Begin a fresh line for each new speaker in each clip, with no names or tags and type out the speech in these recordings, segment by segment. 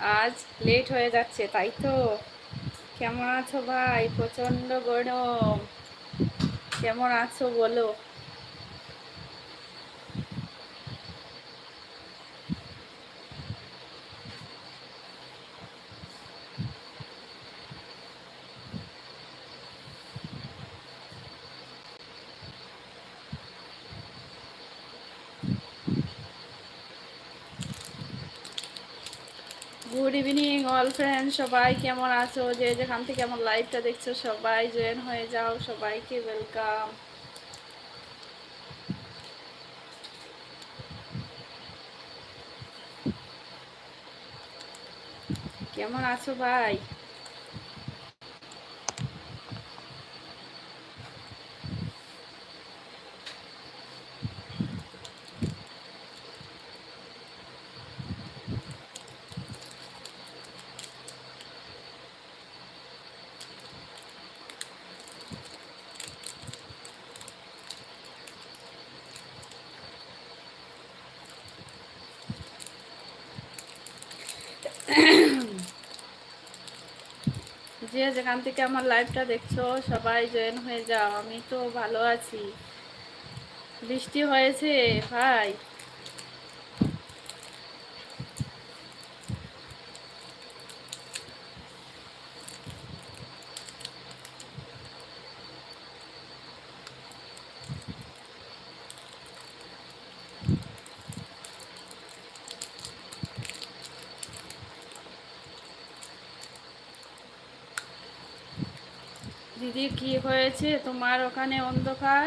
আজ লেট হয়ে যাচ্ছে তাই তো? কেমন আছো ভাই? প্রচণ্ড গরম। কেমন আছো বলো গুড ফ্রেন্ড সবাই কেমন আছো? যে যেখান থেকে আমার লাইভটা দেখছ, সবাই জয়েন হয়ে যাও, সবাইকে ওয়েলকাম কেমন আছো ভাই যে যেখান থেকে আমার লাইভটা দেখছ, সবাই জয়েন হয়ে যাও। আমি তো ভালো আছি। বৃষ্টি হয়েছে, ভাই। দিদি, কি হয়েছে? তোমার ওখানে অন্ধকার?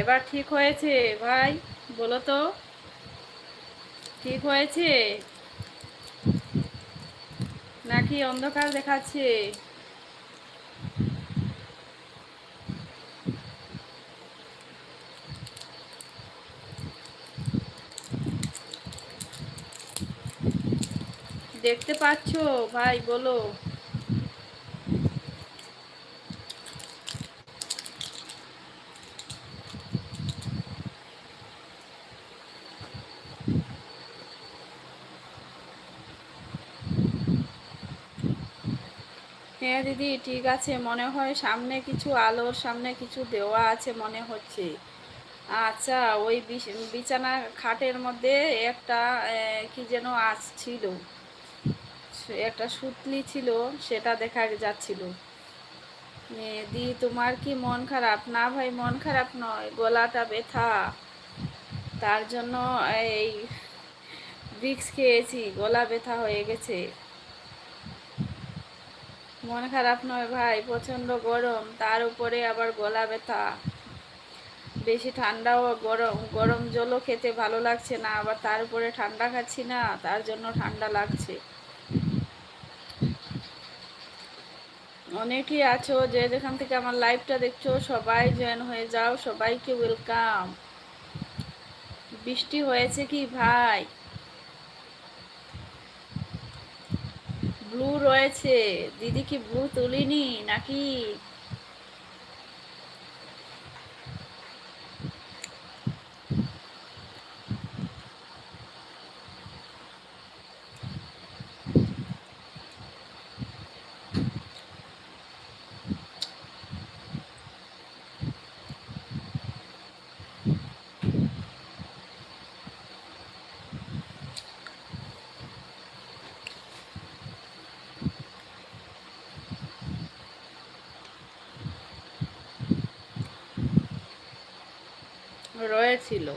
এবার ঠিক হয়েছে ভাই, বলো তো। ঠিক হয়েছে? নাকি অন্ধকার দেখাচ্ছে? দেখতে পাচ্ছ? ভাই, বলো। হ্যাঁ দিদি, ঠিক আছে। মনে হয় সামনে কিছু আলোর সামনে কিছু দেওয়া আছে মনে হচ্ছে। আচ্ছা ওই বিছানা খাটের মধ্যে একটা কি যেন আজ ছিল একটা সুতলি ছিল, সেটা দেখা যাচ্ছিল। দি তোমার কি মন খারাপ? না ভাই, মন খারাপ নয়, গলাটা ব্যথা। তার জন্য এই ভিক্স খেয়েছি, গলা ব্যথা হয়ে গেছে। মন খারাপ নয় ভাই, প্রচণ্ড গরম, তার উপরে আবার গলা ব্যথা। বেশি ঠান্ডাও গরম গরম জলও খেতে ভালো লাগছে না, আবার তার উপরে ঠান্ডা খাচ্ছি না, তার জন্য ঠান্ডা লাগছে। অনেকেই আছো যে যেখান থেকে আমার লাইভটা দেখছ, সবাই জয়েন হয়ে যাও, সবাইকে ওয়েলকাম বৃষ্টি হয়েছে কি ভাই? ব্লু রয়েছে। দিদি কি ব্লু তুলিনি নাকি? রয়েছিল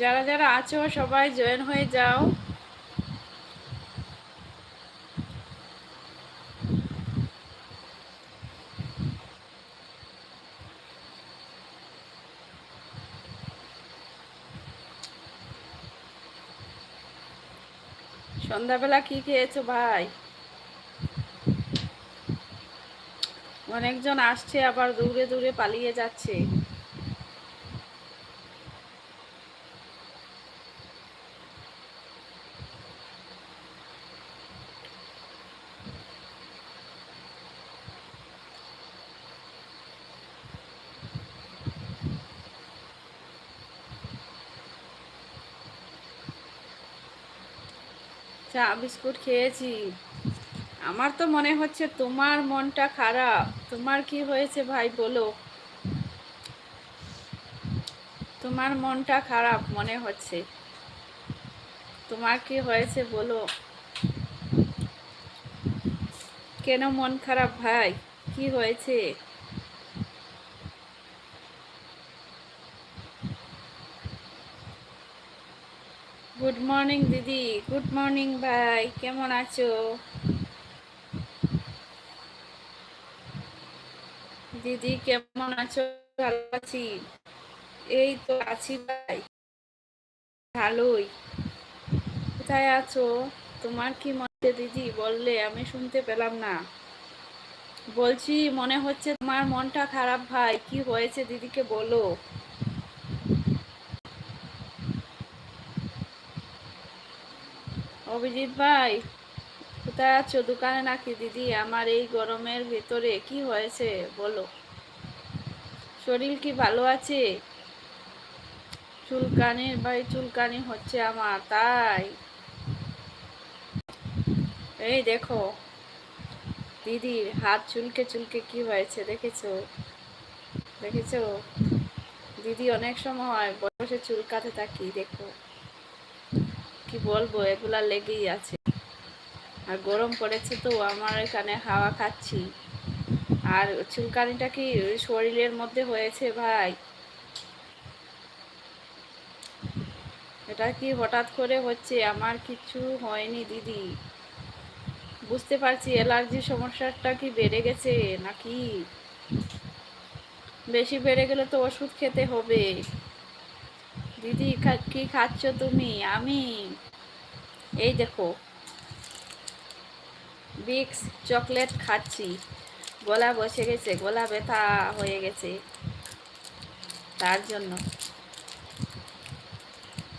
যারা যারা আছো সবাই জয়েন হয়ে যাও। সন্ধ্যাবেলা কি খেয়েছো ভাই? অনেকজন আসছে আবার দূরে দূরে পালিয়ে যাচ্ছে। চা বিস্কুট খেয়েছি। আমার তো মনে হচ্ছে তোমার মনটা খারাপ। তোমার কি হয়েছে ভাই, বলো। তোমার মনটা খারাপ মনে হচ্ছে। তোমার কি হয়েছে, বলো। কেন মন খারাপ ভাই? কি হয়েছে? গুড মর্নিং দিদি। গুড মর্নিং ভাই। কেমন আছো? দিদি, কেমন আছো? ভালো আছি। এই তো আছি ভাই। ভালোই। কোথায় আছো? তোমার কি মনে দিদি? বললে আমি শুনতে পেলাম না। বলছি, মনে হচ্ছে তোমার মনটা খারাপ ভাই। কি হয়েছে দিদিকে বলো। অভিজিৎ ভাই, কোথায় আছো? দোকানে নাকি দিদি? আমার এই গরমের ভেতরে। কি হয়েছে? বলো। শরীর কি ভালো আছে? চুলকানির ভাই, চুলকানি হচ্ছে আমার, তাই। এই দেখো, দিদির হাত চুলকে চুলকে কি হয়েছে দেখেছ? দেখেছ? দিদি অনেক সময় বসে চুলকাতে থাকি, দেখো। কি বলব, এগুলা লেগেই আছে। আর গরম পড়েছে তো, আমার এখানে হাওয়া খাচ্ছি। আর চুলকানিটা কি শরীরের মধ্যে হয়েছে ভাই? এটা কি হঠাৎ করে হচ্ছে? আমার কিছু হয়নি দিদি। বুঝতে পারছি অ্যালার্জির সমস্যাটা কি বেড়ে গেছে নাকি? বেশি বেড়ে গেলে তো ওষুধ খেতে হবে। দিদি কি খাচ্ছ তুমি? আমি, এই দেখো বিক্স চকলেট খাচ্ছি। গলা বসে গেছে, গলা ব্যথা হয়ে গেছে। তার জন্য।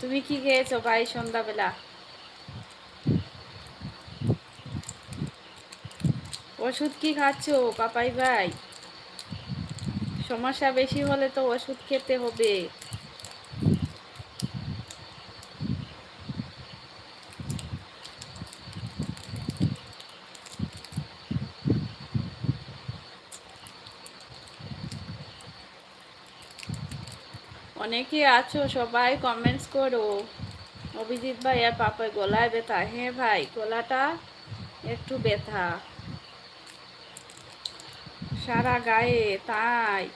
তুমি কি খেয়েছো ভাই সন্ধ্যাবেলা? ওষুধ কি খাচ্ছ পাপাই ভাই? সমস্যা বেশি হলে তো ওষুধ খেতে হবে। অনেকে আছো, সবাই কমেন্টস করো। অভিজিৎ ভাই আর পাপায় গলায় ব্যথা। হ্যাঁ ভাই, গলাটা একটু ব্যথা। সারা গায়ে, তাই।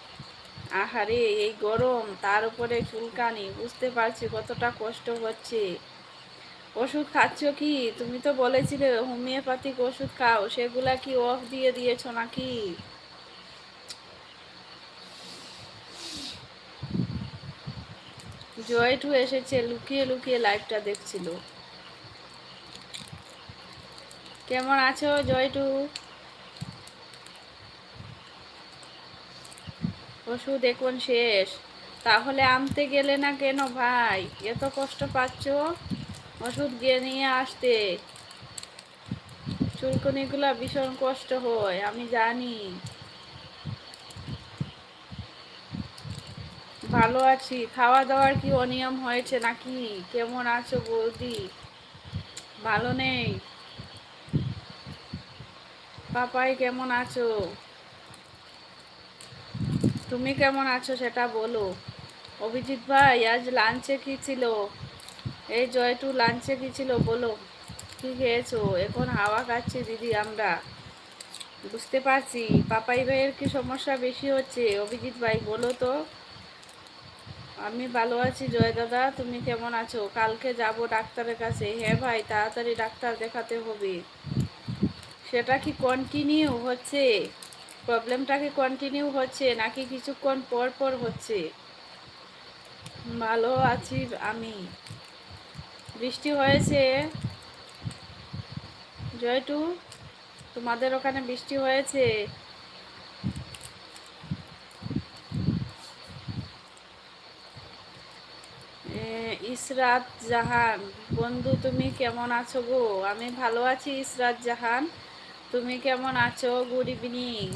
আহারে, এই গরম, তার উপরে চুলকানি, বুঝতে পারছি কতটা কষ্ট হচ্ছে। ওষুধ খাচ্ছ কি? তুমি তো বলেছিলে, হোমিওপ্যাথিক ওষুধ খাও, সেগুলা কি অফ দিয়ে দিয়েছ নাকি? জয়টু এসেছে, লুকিয়ে লুকিয়ে লাইভটা দেখছিল। কেমন আছো জয়টু ওষুধ এখন শেষ। তাহলে আনতে গেলে না কেন ভাই? এত কষ্ট পাচ্ছ? ওষুধ গিয়ে নিয়ে আসতে। চুলকনিগুলো ভীষণ কষ্ট হয়, আমি জানি। ভালো আছি। খাওয়া দাওয়ার কি অনিয়ম হয়েছে নাকি? কেমন আছো বৌদি? ভালো নেই? পাপাই কেমন আছো? তুমি কেমন আছো সেটা বলো। অভিজিৎ ভাই, আজ লাঞ্চে কি ছিল? এই জয়টু লাঞ্চে কি ছিল বলো? কি খেয়েছো? এখন হাওয়া খাচ্ছি দিদি আমরা। বুঝতে পারছি। পাপাই ভাইয়ের কি সমস্যা বেশি হচ্ছে? অভিজিৎ ভাই, বলো তো। আমি ভালো আছি জয় দাদা, তুমি কেমন আছো? কালকে যাব ডাক্তারের কাছে। হ্যাঁ ভাই, তাড়াতাড়ি ডাক্তার দেখাতে হবে। সেটা কি কন্টিনিউ হচ্ছে? প্রবলেমটা কি কন্টিনিউ হচ্ছে, নাকি কিছুক্ষণ পর পর হচ্ছে? ভালো আছি আমি। বৃষ্টি হয়েছে। জয়টু, তোমাদের ওখানে বৃষ্টি হয়েছে? ইসরাত জাহান, বন্ধু তুমি কেমন আছো গো? আমি ভালো আছি ইসরাত জাহান। তুমি কেমন আছো? গুড ইভিনিং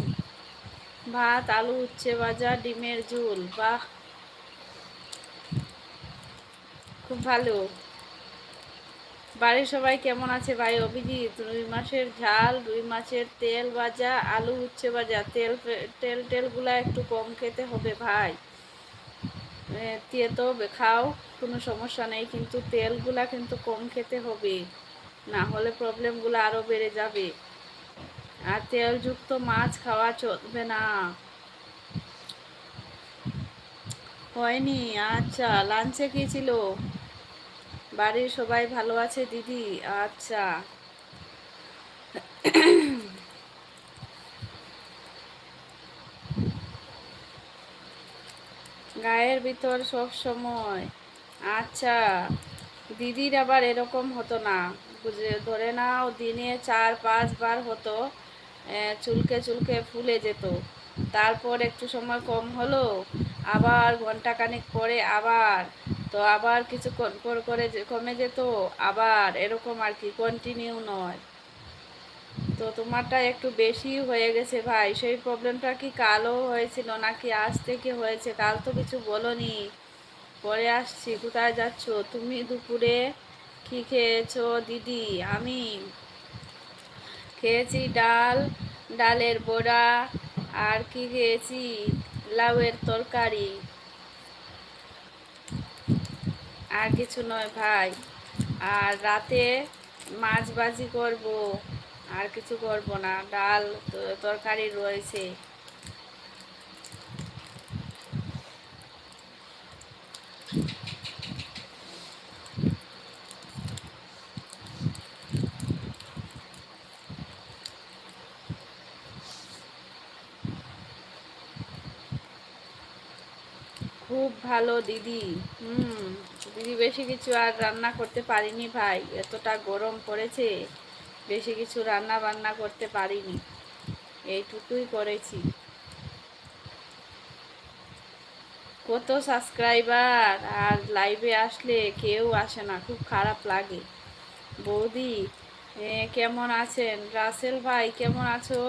ভাত, আলু, উচ্ছে ভাজা, ডিমের ঝুল। বাহ! খুব ভালো। বাড়ির সবাই কেমন আছে ভাই অভিজিৎ? রুই মাছের ঝাল, রুই মাছের তেল ভাজা, আলু, উচ্ছে ভাজা। তেল তেল টেলগুলা একটু কম খেতে হবে ভাই। তো খাও, কোনো সমস্যা নেই, কিন্তু তেলগুলা কিন্তু কম খেতে হবে। না হলে প্রবলেমগুলো আরও বেড়ে যাবে। আর তেলযুক্ত মাছ খাওয়া চলবে না। হয়নি আচ্ছা লাঞ্চে কি ছিল? বাড়ির সবাই ভালো আছে দিদি? আচ্ছা। গায়ের ভিতর সব সময়। আচ্ছা দিদির আবার এরকম হতো না। বুঝে ধরে নাও দিনে চার পাঁচবার হতো চুলকে চুলকে ফুলে যেত। তারপর একটু সময় কম হলো, আবার ঘন্টাখানেক পরে আবার, তো আবার পর করে কমে যেত, আবার এরকম আর কি কন্টিনিউ নয়। তো তোমারটা একটু বেশি হয়ে গেছে ভাই। সেই প্রবলেমটা কি কালও হয়েছিল নাকি আজ থেকে হয়েছে? কাল তো কিছু বলনি। পরে আসছি। কোথায় যাচ্ছ? তুমি দুপুরে কি খেয়েছো দিদি? আমি খেয়েছি ডাল, ডালের বড়া আর কি খেয়েছি? লাউয়ের তরকারি। আর কিছু নয় ভাই। আর রাতে মাছ বাজি করব। আর কিছু করব না। ডাল তরকারি রয়েছে। খুব ভালো দিদি। হুম, দিদি বেশি কিছু আর রান্না করতে পারিনি ভাই। এতটা গরম পড়েছে। বেশি কিছু রান্না বান্না করতে পারিনি। এইটুকুই করেছি। কত সাবস্ক্রাইবার আর লাইভে আসলে কেউ আসে না, খুব খারাপ লাগে। বৌদি কেমন আছেন? রাসেল ভাই, কেমন আছো?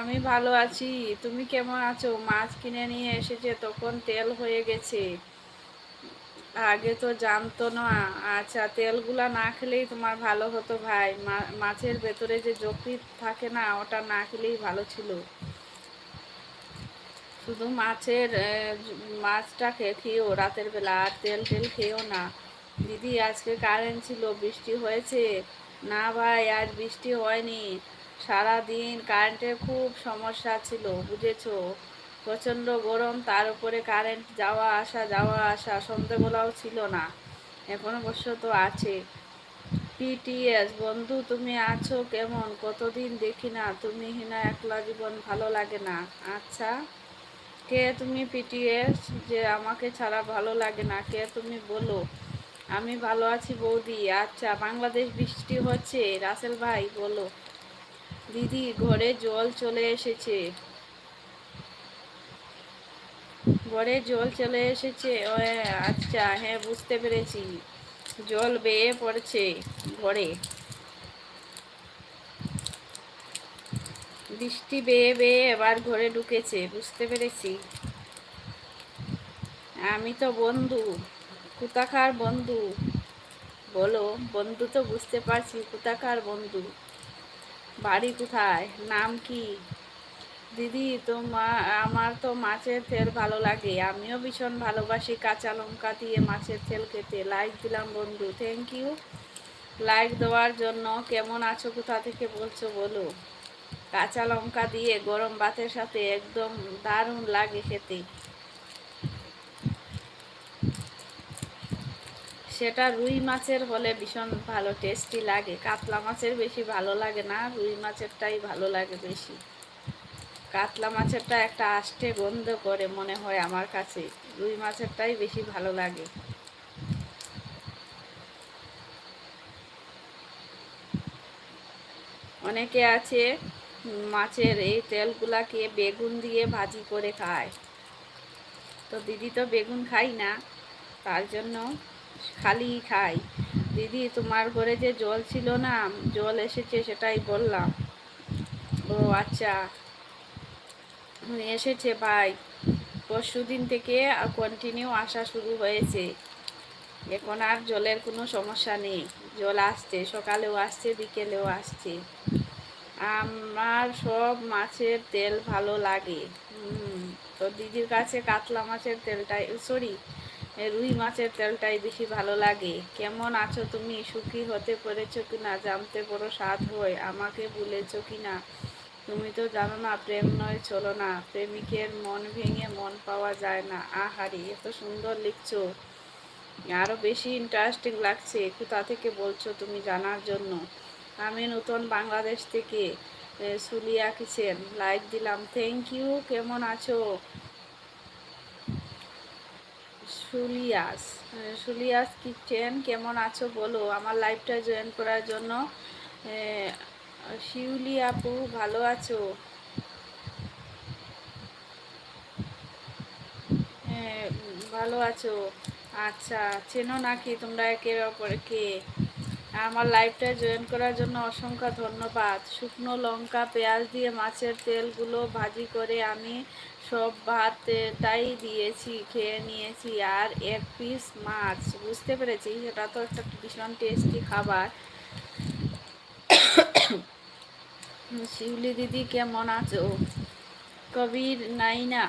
আমি ভালো আছি। তুমি কেমন আছো? মাছ কিনে নিয়ে এসেছে, তখন তেল হয়ে গেছে। আগে তো জানতো না। আচ্ছা তেলগুলা না খেলেই তোমার ভালো হতো ভাই। মাছের ভেতরে যে যকৃত থাকে না, ওটা না খেলেই ভালো ছিল। শুধু মাছের মাছটা খেয়ে খেয়েও রাতের বেলা, আর তেল টেল খেয়েও না। দিদি, আজকে কারেন্ট ছিল, বৃষ্টি হয়েছে। না ভাই, আজ বৃষ্টি হয়নি। সারা দিন কারেন্টের খুব সমস্যা ছিল, বুঝেছ? প্রচণ্ড গরম, তার উপরে কারেন্ট যাওয়া আসা যাওয়া আসা সন্ধ্যেবেলাও ছিল না। এখন অবশ্য তো আছে। পিটিএস বন্ধু তুমি আছো কেমন? কতদিন দেখি না, তুমি হিনা একলা জীবন ভালো লাগে না। আচ্ছা কে তুমি পিটিএস যে আমাকে ছাড়া ভালো লাগে না, কে তুমি বলো। আমি ভালো আছি বৌদি। আচ্ছা বাংলাদেশ বৃষ্টি হচ্ছে? রাসেল ভাই, বলো। দিদি, ঘরে জল চলে এসেছে। ঘরে জল চলে এসেছে। ও আচ্ছা হ্যাঁ বুঝতে পেরেছি। জল বেয়ে পড়ছে ঘরে। বৃষ্টি বেয়ে বেয়ে এবার ঘরে ঢুকেছে, বুঝতে পেরেছি। আমি তো বন্ধু কুতাকার বন্ধু। বলো, বন্ধু তো বুঝতে পারছি কুতাকার বন্ধু। বাড়ি কোথায়? নাম কি? দিদি, তো আমার তো মাছের তেল ভালো লাগে। আমিও ভীষণ ভালোবাসি কাঁচা লঙ্কা দিয়ে মাছের তেল খেতে। লাইক দিলাম বন্ধু থ্যাংক ইউ লাইক দেওয়ার জন্য কেমন আছো, কোথা থেকে বলছো বলো। কাঁচা লঙ্কা দিয়ে গরম ভাতের সাথে একদম দারুণ লাগে খেতে। সেটা রুই মাছের হলে ভীষণ ভালো টেস্টি লাগে। কাতলা মাছের বেশি ভালো লাগে না, রুই মাছেরটাই ভালো লাগে বেশি। কাতলা মাছেরটা একটা আষ্টে গন্ধ করে মনে হয় আমার কাছে। রুই মাছেরটাই বেশি ভালো লাগে। অনেকে আছে মাছের এই তেলগুলাকে বেগুন দিয়ে ভাজি করে খায়। তো দিদি তো বেগুন খাই না, তার জন্য খালি খাই। দিদি, তোমার ঘরে যে জল ছিল না, জল এসেছে সেটাই বললাম। ও আচ্ছা। এসেছে ভাই। পরশু দিন থেকে কন্টিনিউ আসা শুরু হয়েছে। এখন আর জলের কোনো সমস্যা নেই। জল আসছে, সকালেও আসছে, বিকেলেও আসছে। আমার সব মাছের তেল ভালো লাগে। তো দিদির কাছে কাতলা মাছের তেলটাই সরি রুই মাছের তেলটাই বেশি ভালো লাগে। কেমন আছো তুমি? সুখী হতে পেরেছ কিনা? জানতে বড় স্বাদ হয়। আমাকে ভুলেছো কিনা? তুমি তো জানো না, প্রেম নয়, চলো না। প্রেমিকের মন ভেঙে মন পাওয়া যায় না। আহারি, এত সুন্দর লিখছো। আরও বেশি ইন্টারেস্টিং লাগছে। কোথা থেকে বলছো তুমি জানার জন্য। আমি নতুন বাংলাদেশ থেকে সুলিয়া কিচেন লাইক দিলাম। থ্যাংক ইউ কেমন আছো? সুলিয়াস সুলিয়াস কিচেন, কেমন আছো বলো? আমার লাইভটা জয়েন করার জন্য শিউলি আপু, ভালো আছো? হ্যাঁ ভালো আছো। আচ্ছা চেনো নাকি তোমরা একে অপরকে? আমার লাইভটা জয়েন করার জন্য অসংখ্য ধন্যবাদ। শুকনো লঙ্কা, পেঁয়াজ দিয়ে মাছের তেলগুলো ভাজি করে আমি সব ভাত তাই দিয়েছি, খেয়ে নিয়েছি। আর এক পিস মাছ, বুঝতে পেরেছি? সেটা তো একটা ভীষণ টেস্টি খাবার। শিউলি দিদি কেমন আছো? কবির নাইনা।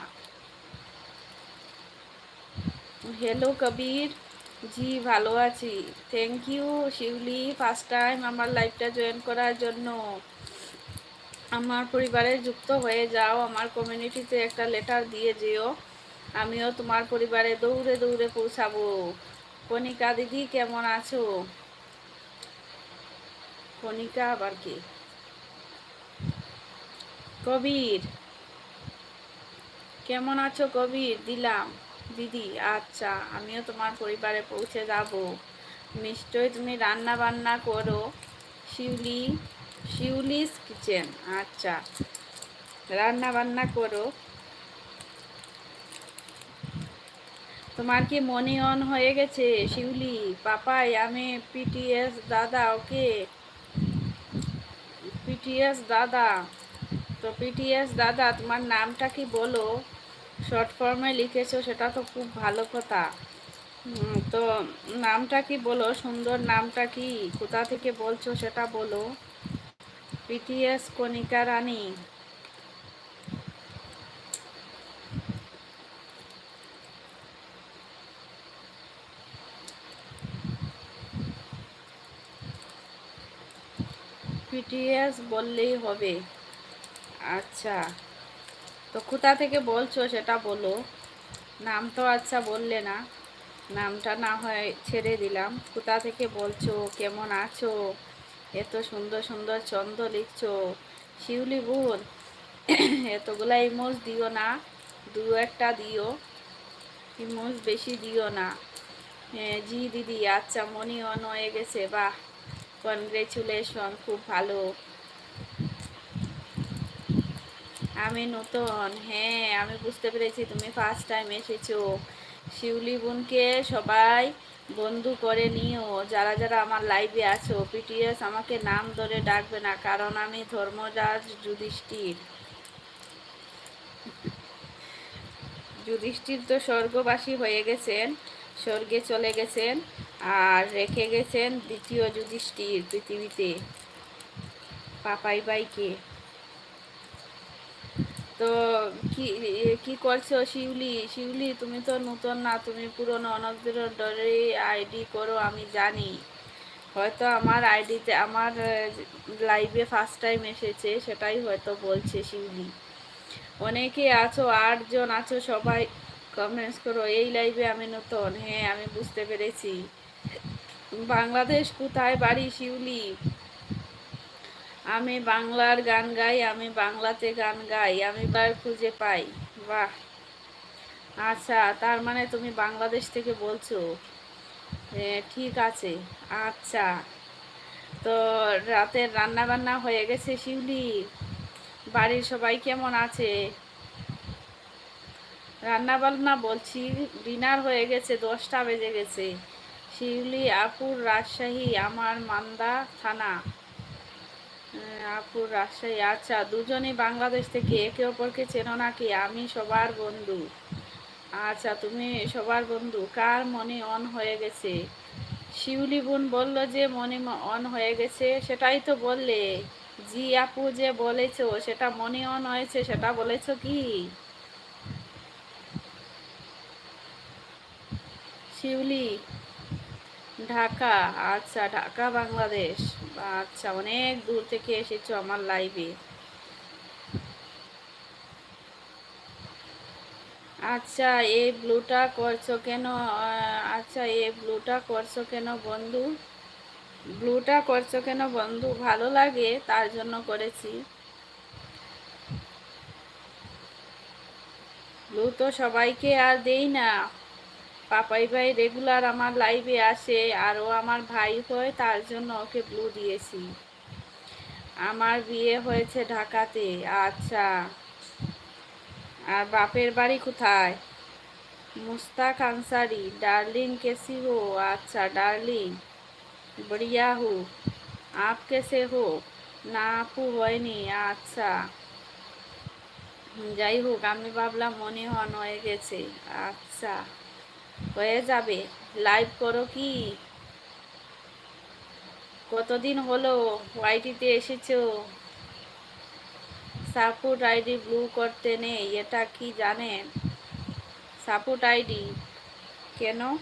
হ্যালো কবির। জি, ভালো আছি। Thank you Shiuli first time আমার লাইফটা জয়েন করার জন্য। আমার পরিবারে যুক্ত হয়ে যাও, আমার কমিউনিটিতে একটা লেটার দিয়ে যেও। আমিও তোমার পরিবারে দৌড়ে দৌড়ে পৌঁছাবো। কণিকা দিদি, কেমন আছো? কণিকা আবার কি? কবির। কেমন আছো কবির? দিলাম। দিদি আচ্ছা আমিও তোমার পরিবারে পৌঁছে যাব। নিশ্চয়ই তুমি রান্না বান্না করো। শিউলি, শিউলিস কিচেন আচ্ছা। রান্না বান্না করো। তোমার কি মনে অন হয়ে গেছে? শিউলি, পাপাই, আমি পিটিএস দাদা, ওকে? পিটিএস দাদা। তো পিটিএস দাদা, তোমার নামটা কি বলো? শর্ট ফর্মে লিখেছো, সেটা তো খুব ভালো কথা। তো নামটা কি বলো? সুন্দর নামটা কি? কোথা থেকে বলছো সেটা বলো। পিটিএস কণিকা রানী। পিটিএস বললেই হবে। আচ্ছা। তো কোথা থেকে বলছো সেটা বলো। নাম তো আচ্ছা বললে না। নামটা না হয় ছেড়ে দিলাম। কোথা থেকে বলছো, কেমন আছো? এত সুন্দর সুন্দর ছন্দ লিখছো। শিউলি বোন এতগুলা ইমোজ দিও না। দু একটা দিও। ইমোজ বেশি দিও না। জি দিদি আচ্ছা মনি অন হয়ে গেছে। বাহ! কনগ্রেচুলেশন, খুব ভালো। আমি নতুন হ্যাঁ আমি বুঝতে পেরেছি তুমি ফার্স্ট টাইম এসেছ। শিউলি বোনকে সবাই বন্ধু করে নিও, যারা যারা আমার লাইভে আছো পিটিএস আমাকে নাম ধরে ডাকবে না, কারণ আমি ধর্মরাজ যুধিষ্ঠির। যুধিষ্ঠির তো স্বর্গবাসী হয়ে গেছেন, স্বর্গে চলে গেছেন আর রেখে গেছেন দ্বিতীয় যুধিষ্ঠির পৃথিবীতে, পাপাই বাইকে। তো কি কি করছ শিউলি? শিউলি, তুমি তো নতুন না, তুমি পুরনো অনেকদের ডরে আইডি করো, আমি জানি। হয়তো আমার আইডিতে, আমার লাইভে ফার্স্ট টাইম এসেছে, সেটাই হয়তো বলছে শিউলি। অনেকে আছো, আটজন আছো, সবাই কমেন্টস করো, এই লাইভে আমি নতুন। হ্যাঁ আমি বুঝতে পেরেছি। বাংলাদেশ কোথায় বাড়ি শিউলি? আমি বাংলার গান গাই, আমি বাংলাতে গান গাই, আমি বার খুঁজে পাই। বাহ! আচ্ছা তার মানে তুমি বাংলাদেশ থেকে বলছো? ঠিক আছে আচ্ছা। তো রাতের রান্না বান্না হয়ে গেছে শিউলি। বাড়ির সবাই কেমন আছে? রান্না বান্না বলছি, ডিনার হয়ে গেছে, দশটা বেজে গেছে। শিউলি আপুর রাজশাহী, আমার মান্দা থানা। আপুর রাজশাহী আচ্ছা দুজনেই বাংলাদেশ থেকে একে অপরকে চেনো নাকি? আমি সবার বন্ধু। আচ্ছা তুমি সবার বন্ধু। কার মনে অন হয়ে গেছে? শিউলি বোন বলল যে মনে অন হয়ে গেছে, সেটাই তো বললে। জি, আপু, যে বলেছ, সেটা মনে অন হয়েছে, সেটা বলেছ কি? শিউলি ঢাকা আচ্ছা ঢাকা, বাংলাদেশ। আচ্ছা অনেক দূর থেকে এসেছ আমার লাইভে আচ্ছা এই ব্লুটা করছ কেন? আচ্ছা এই ব্লুটা করছ কেন বন্ধু? ব্লুটা করছ কেন বন্ধু? ভালো লাগে, তার জন্য করেছি। ব্লু তো সবাইকে আর দেই না। পাপাই ভাই রেগুলার আমার লাইভে আসে, আর ও আমার ভাই হয় তার জন্য ওকে ব্লু দিয়েছি। আমার বিয়ে হয়েছে ঢাকাতে আচ্ছা। আর বাপের বাড়ি কোথায়? মুস্তাক আনসারি ডার্লিং কেসি হো আচ্ছা ডার্লিং বড়িয়া হো আপ কেসে হো? না, আপু হয়নি আচ্ছা। যাই হোক, আমি ভাবলাম মনে হন হয়ে গেছে আচ্ছা। হয়ে যাবে। লাইভ করো কি? কতদিন হলো? ওয়াইটিতে এসেছ? সাপোর্ট আইডি ব্লু করতে নেই, এটা কি জানেন? সাপোর্ট আইডি কেন?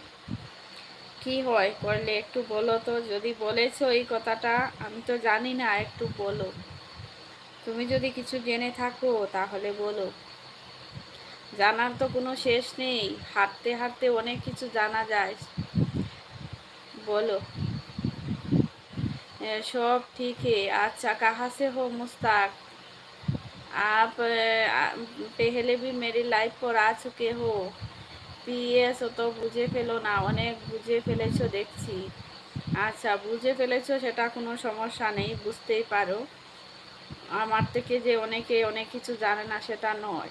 কি হয়? করলে একটু বলো তো, যদি বলেছ এই কথাটা, আমি তো জানি না, একটু বলো। তুমি যদি কিছু জেনে থাকো, তাহলে বলো। জানার তো কোনো শেষ নেই হাঁটতে হাঁটতে অনেক কিছু জানা যায় বলো सब ठीक है अच्छा कहाँ से हो मुस्ताक आप पहले भी मेरी लाइफ पर आ चुके हो পিএস তো বুঝে ফেলো না অনেক বুঝে ফেলেছো দেখছি আচ্ছা বুঝে ফেলেছো সেটা কোনো সমস্যা নেই বুঝতেই পারো আমার থেকে যে অনেকে অনেক কিছু জানে না সেটা নয়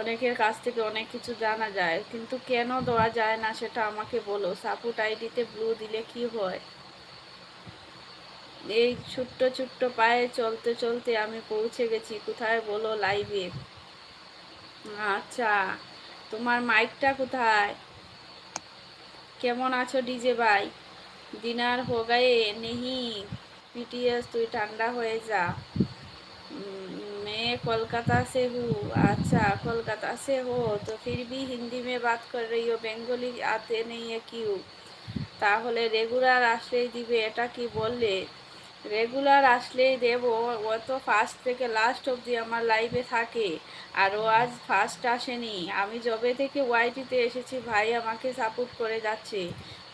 অনেকের কাছ থেকে অনেক কিছু জানা যায়, কিন্তু কেন দেওয়া যায় না সেটা আমাকে বলো। সাপোর্ট আইডিতে ব্লু দিলে কি হয়? এই ছোট্ট ছোট্ট পায়ে চলতে চলতে আমি পৌঁছে গেছি। কোথায় বলো লাইভে আচ্ছা তোমার মাইকটা কোথায়? কেমন আছো ডিজে ভাই? ডিনার হো গায়ে নেহি। পিটিএস তুই ঠান্ডা হয়ে যা। मैं कोलकाता से हूँ अच्छा कोलकाता से हो तो फिर भी हिंदी में बात कर रही हो बेंगली आते नहीं है क्यों তাহলে রেগুলার আসলেই দিবে এটা কি বললে রেগুলার আসলেই দেব ও তো ফার্স্ট থেকে লাস্ট অবধি আমার লাইভে থাকে আর ও আজ ফার্স্ট আসেনি আমি যবে থেকে ওয়াইটিতে এসেছি ভাই আমাকে সাপোর্ট করে যাচ্ছে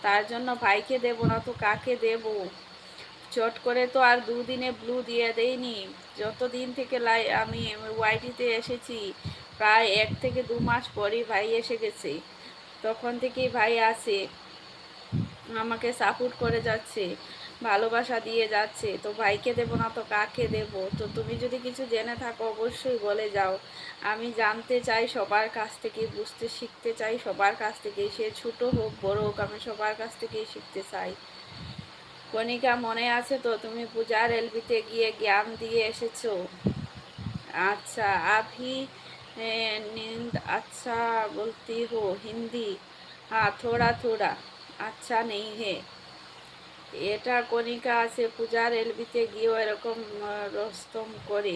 তার জন্য ভাইকে দেব না তো কাকে দেব চট করে তো আর দুদিনে ব্লু দিয়ে দেয়নি যতদিন থেকে লাই, আমি ওয়াইটিতে এসেছি, প্রায় এক থেকে দু মাস পরই ভাই এসে গেছে। তখন থেকেই ভাই আসে আমাকে সাপোর্ট করে যাচ্ছে, ভালোবাসা দিয়ে যাচ্ছে। তো ভাইকে দেবো না তো কাকে দেব? তো তুমি যদি কিছু জেনে থাকো, অবশ্যই বলে যাও। আমি জানতে চাই সবার কাছ থেকে, বুঝতে শিখতে চাই সবার কাছ থেকে সে ছোটো হোক, বড় হোক, আমি সবার কাছ থেকেই শিখতে চাই। কণিকা মনে আছে তো তুমি পূজার এলবিতে গিয়ে জ্ঞান দিয়ে এসেছো আচ্ছা আভি नींद अच्छा बोलती हो हिंदी हाँ थोड़ा थोड़ा अच्छा नहीं है এটা কণিকা আছে পূজার এলবিতে গিয়েও এরকম রস্তম করে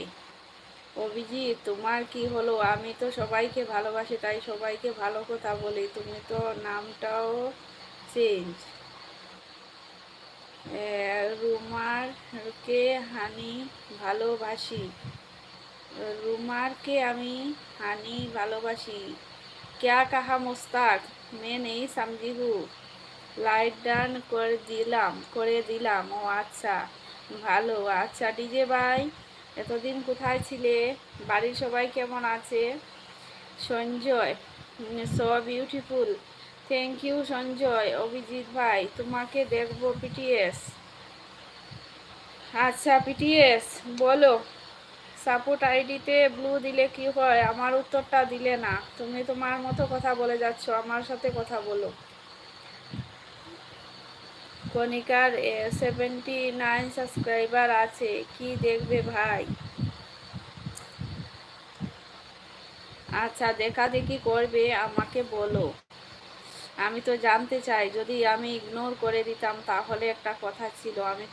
অভিজিৎ তোমার কি হলো আমি তো সবাইকে ভালোবাসি তাই সবাইকে ভালো কথা বলি তুমি তো নামটাও চেঞ্জ রুমারকে হানি ভালোবাসি। রুমারকে আমি হানি ভালোবাসি। ক্যা কাহা মোস্তাক? মে নেই সমঝি হু লাইট ডান করে দিলাম করে দিলাম। ও আচ্ছা ভালো। আচ্ছা ডিজে ভাই, এতদিন কোথায় ছিলে? বাড়ির সবাই কেমন আছে? Sanjay so beautiful thank you Sanjay Abhijit ভাই তোমাকে দেখব পিটিএস আচ্ছা পিটিএস বলো সাপোর্ট আইডিতে ব্লু দিলে কি হয় আমার উত্তরটা দিলে না তুমি তোমার মতো কথা বলে যাচ্ছ আমার সাথে কথা বলো কণিকার সেভেন্টি নাইন সাবস্ক্রাইবার আছে কি দেখবে ভাই আচ্ছা দেখা দেখি করবে আমাকে বলো আমি তো জানতে চাই যদি আমি ইগনোর করে দিতাম তাহলে একটা কথা ছিল আমি